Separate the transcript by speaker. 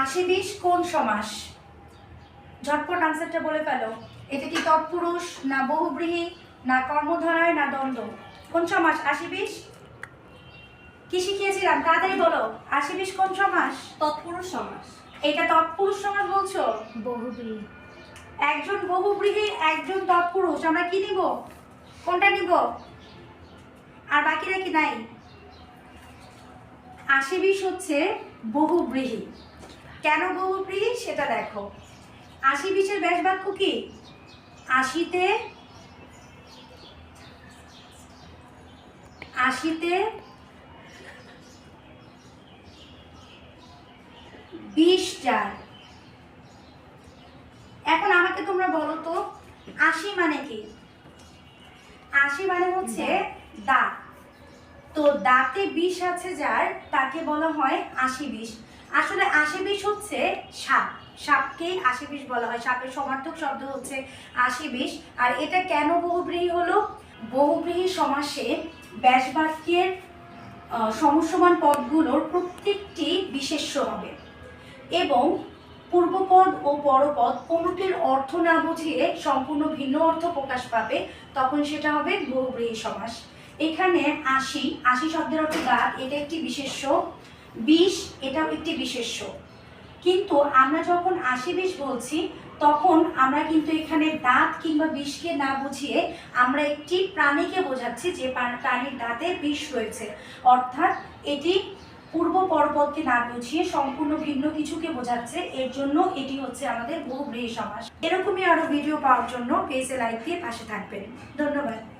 Speaker 1: আশি বিশ কোন সমাস? ঝটপট আনসারটা বলে ফেলো। এটা কি তৎপুরুষ না বহুব্রীহি না কর্মধারায় না দ্বন্দ্ব? কোন সমাস? আশি বিশ কি শিখিয়েছিলাম? তাড়াতাড়ি বলো। আশি বিশ কোন সমাস?
Speaker 2: তৎপুরুষ সমাস।
Speaker 1: এটা তৎপুরুষ সমাস বলছো?
Speaker 2: বহুব্রী
Speaker 1: একজন বহুব্রীহি একজন তৎপুরুষ। আমরা কি নিব? কোনটা নিব? আর বাকিরা কি নাই? আশি বিশ হচ্ছে বহুব্রীহি কেন বহুব্রীহি সেটা দেখো। আশি বিশের ব্যাস বাক্য কি? আশিতে আশিতে বিশ যায়। এখন আমাকে তোমরা বলো তো আশি মানে কি? আশি মানে হচ্ছে দাঁত তো দাঁতে বিষ আছে যার, তাকে বলা হয় আশি বিষ। আসলে আশি বিষ হচ্ছে সাপ। সাপকেই আশি বিষ বলা হয়। সাপের সমার্থক শব্দ হচ্ছে আশি বিষ। আর এটা কেন বহুব্রীহি হলো? বহুব্রীহি সমাসে ব্যাসবাক্যের সমস্যমান পদগুলোর প্রত্যেকটি বিশেষ্য হবে। এবং পূর্বপদ ও পরপদ কোনোটির অর্থ না বুঝিয়ে সম্পূর্ণ ভিন্ন অর্থ প্রকাশ পাবে, তখন সেটা হবে বহুব্রীহি সমাস। এখানে আশি আশি শব্দের অর্থ দাঁত এটা একটি বিশেষ্য। বিষ এটাও একটি বিশেষ্য। কিন্তু আমরা যখন আশি বিষ বলছি, তখন আমরা কিন্তু এখানে দাঁত কিংবা বিষকে না বুঝিয়ে আমরা একটি প্রাণীকে বোঝাচ্ছি যে প্রাণীর দাঁতে বিষ রয়েছে। অর্থাৎ এটি পূর্ব পরপদকে না বুঝিয়ে সম্পূর্ণ ভিন্ন কিছুকে বোঝাচ্ছে। এর জন্য এটি হচ্ছে আমাদের বহুব্রীহি সমাস এরকমই আরও ভিডিও পাওয়ার জন্য পেজে লাইক দিয়ে পাশে থাকবেন। ধন্যবাদ।